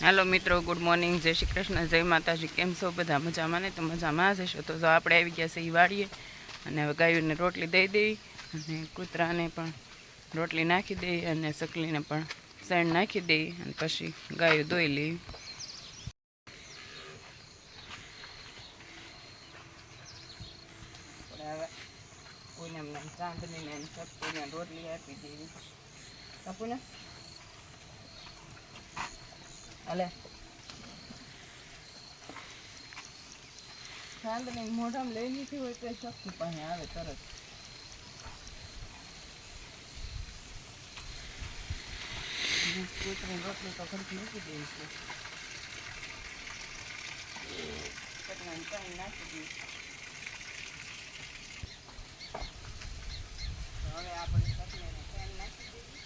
હાલો મિત્રો. Good morning જય શ્રી કૃષ્ણ. જય માતાજી. કેમ છો? બધા મજામાં ને? તો મજામાં જ હશો. તો જો આપણે આવી ગયા છે એ વાળીએ અને હવે ગાયોને રોટલી દઈ દઈ અને કૂતરાને પણ રોટલી નાખી દઈ અને સકલીને પણ શેણ નાખી દઈ અને પછી ગાયો દોઈ ચાંદનીને સકલીને રોટલી આપી દેવી. કાપુ ને હાલે ચાંદની મોઢામાં લઈ લીધી હોય તો શક્તિ પાસે આવે તરત. કૂતરી રોટલી તો ઘડીક મૂકી દઈ છે. નાખી દઈ હવે આપણે કટલાને પાણી નાખી દઈએ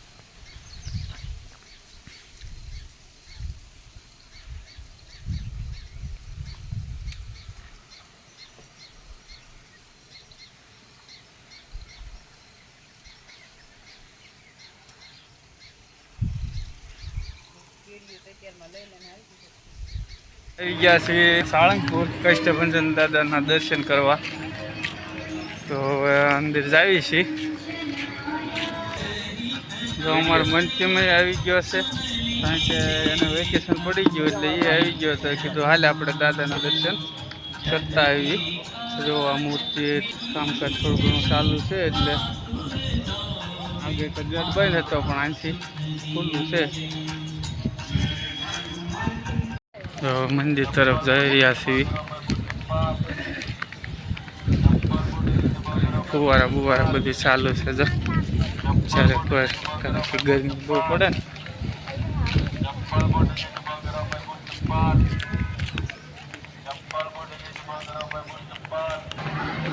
કીડીઓ તો અત્યારમાં લઈ લઈને આવી ગયા. છીએ સાળંગપુર કષ્ટભંજન દાદાના દર્શન કરવા. તો હવે અંદર જાવી છીએ જો અમારો મંચમય આવી ગયો છે. કારણ કે એને વેકેશન પડી ગયું એટલે એ આવી ગયો તો કીધું, હાલે આપણે દાદાના દર્શન કરતા આવી જો આ મૂર્તિ કામકાજ થોડું ઘણું ચાલુ છે એટલે આગે કદાચ બંધ હતો, પણ અહીંથી ખુલ્લું છે. તો મંદિર તરફ જઈ રહ્યા છીએ. ફુવારા બુવારા બધું ચાલુ છે જો. જ્યારે કારણ કે ગરમી બહુ પડે ને.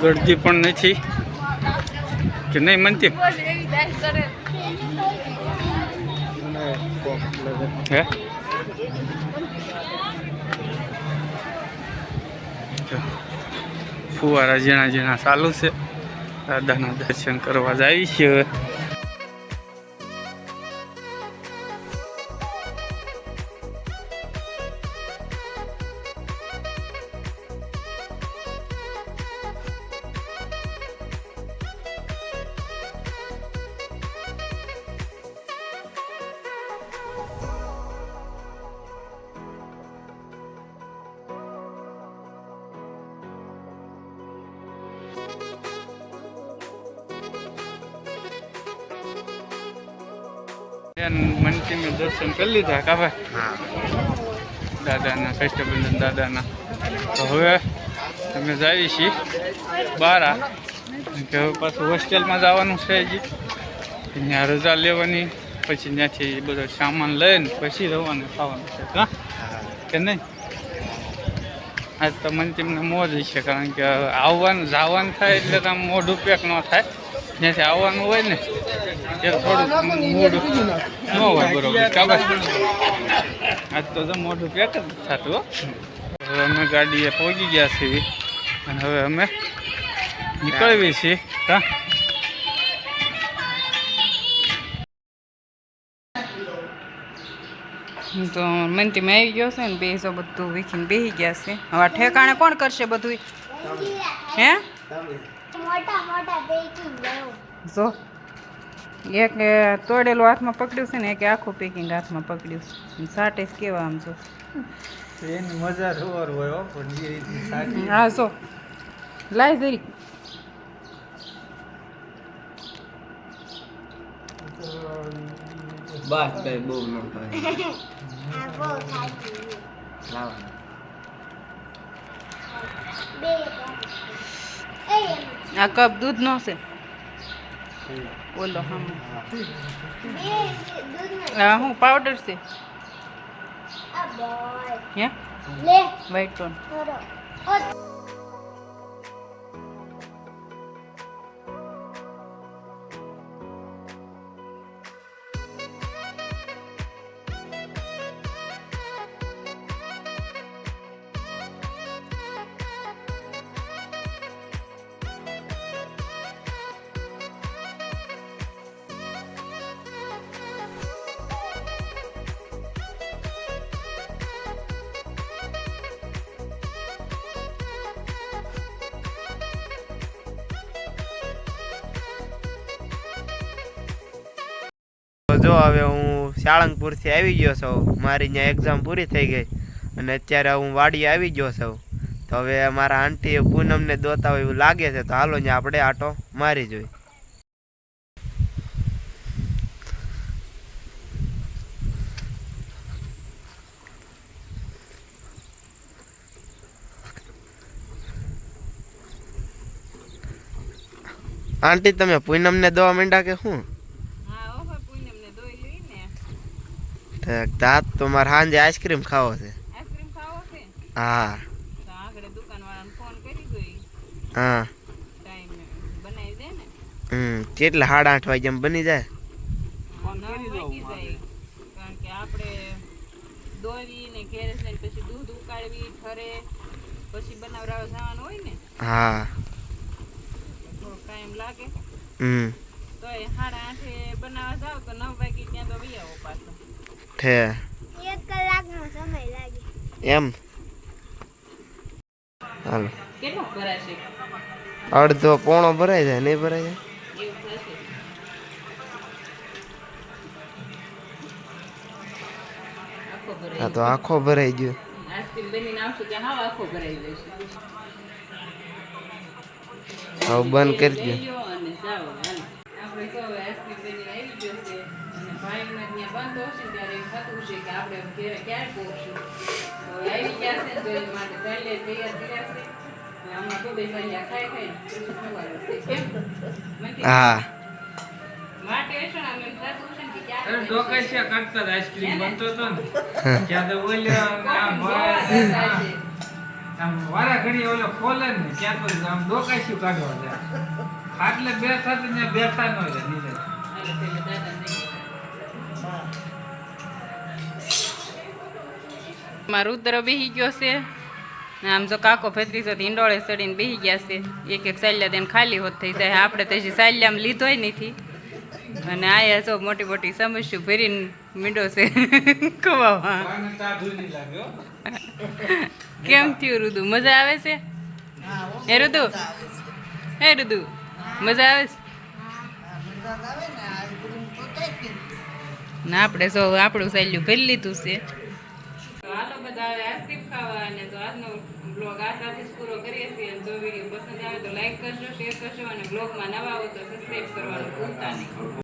ગળદી પણ નથી. કે નહીં મનતી? હે? જો ફુવારા ઝીણા ઝીણા ચાલુ છે. દાદાના દર્શન કરવા જાય છે. મંદિરનું દર્શન કરી લીધા કા ભાઈ? દાદાના કષ્ટબંધન દાદાના. તો હવે અમે જઈએ છીએ બારા. કે હવે પાછું હોસ્ટેલમાં જવાનું છે હજી. ત્યાં રજા લેવાની પછી ત્યાંથી બધો સામાન લઈને પછી રવાનું ખાવાનું છે હા? કે નહીં? આજ તો મને તેમને મોજ છે કારણ કે આવવાનું જવાનું થાય એટલે તો આમ મોઢું પેક ન થાય. જ્યાંથી આવવાનું હોય ને, ત્યારે થોડું મોઢું ન હોય બરોબર. કાબર આજ તો જો મોઢું પેક જ થતું હવે અમે ગાડીએ પહોંચી ગયા છીએ અને હવે અમે નીકળવી છીએ, હા. તો મંતીમાં આવી ગયો છે ને બે જો બધું, વીખીને બેસી ગયા છે. હવે ઠેકાણે કોણ કરશે બધું હે? મોટા મોટા બેકિંગ લેવું. જો એક તોડેલું હાથમાં પકડ્યું છે ને એક આખું પેકિંગ હાથમાં પકડ્યું છે. સાટેસ કેવા આમ જો. એની મજા જોર હોય પણ એ સાચી હા જો. લાય જરી. બસ કઈ બહુ ન લાવવાનું બે એ આ કપ દૂધનો છે. બોલો હા. હું પાવડર છે? હે? લે. ટોન જો હવે હું સાળંગપુરથી આવી ગયો છું. મારી ત્યાં એક્ઝામ પૂરી થઈ ગઈ અને અત્યારે હું વાડી આવી ગયો છું. તો હવે મારા આંટી પૂનમને દોતા હોય એવું લાગે છે, તો હાલો ને આપણે આટો મારી જોઈ. આંટી, તમે પૂનમને દોવા માંડ્યા કે શું હા ઓહો પૂનમને દોઈ લઈને દાંત તો મારે સાંજે આઈસ્ક્રીમ ખાવો છે. આઈસ્ક્રીમ ખાવો છે? હા. તો આગળ દુકાનવાળાને ફોન કરી દોઈ હા. હમ કેટલા સાડા આઠ વાગ્યા બની જાય? નવ વાગી જાય. કારણ કે આપણે દોરી ને ઘેરે જઈને પછી દૂધ ઉકાળવી ઠરે પછી બનાવરાવા જવાનું હોય ને. હા. ટાઈમ લાગે. હમ. તો સાડા આઠે બનાવવા જાવ તો નવ વાગે ત્યાં તો વી આવો પાછો. ઠે એક કલાકનો સમય લાગે. એમ? હાલો. કેટલો ભરાશે અડધો પોણો ભરાય જાય નહીં ભરાય જાય? હા તો આખો ભરાઈ ગયો. આઈસ્ક્રીમ બનીને આવશે ત્યાં હાવ આખો ભરાઈ જશે હવે બંધ કરી દો તો આવી ગયા છે તો એના માટે ચાલે તૈયાર કર્યા છે. અને તો બે ખાઈ ખાઈ હા. આટલે બેઠા બેઠા ન નીચે. હાલો, રુદ્ર બેહી ગયો છે. ને આમ જો કાકો ભત્રીજો તો ઈંડોળે ચડીને બેહી ગયા છે. એક એક સાલ્યા તેને ખાલી હોત થઈ જાય. આપણે તો હજી સાલ્યામાં લીધોય નથી. અને આયા જો મોટી મોટી સમસ્યા ભરીને મીંડો છે. લાગ્યો કેમ થયું રુદુ? મજા આવે છે? હે રુદુ? હે રુદુ? મજા આવે છે? ના. આપણે જો આપણું સહેલું ભરી લીધું છે હાલો બધા હવે આઈસ્ક્રીમ ખાવા અને તો આજનો બ્લોગ આ સાથે જ પૂરો કરીએ છીએ જો વીડિયો પસંદ આવે તો લાઈક કરજો શેર કરજો અને બ્લોગમાં નવા આવો તો સબસ્ક્રાઈબ કરવાનું ભૂલતા નહીં.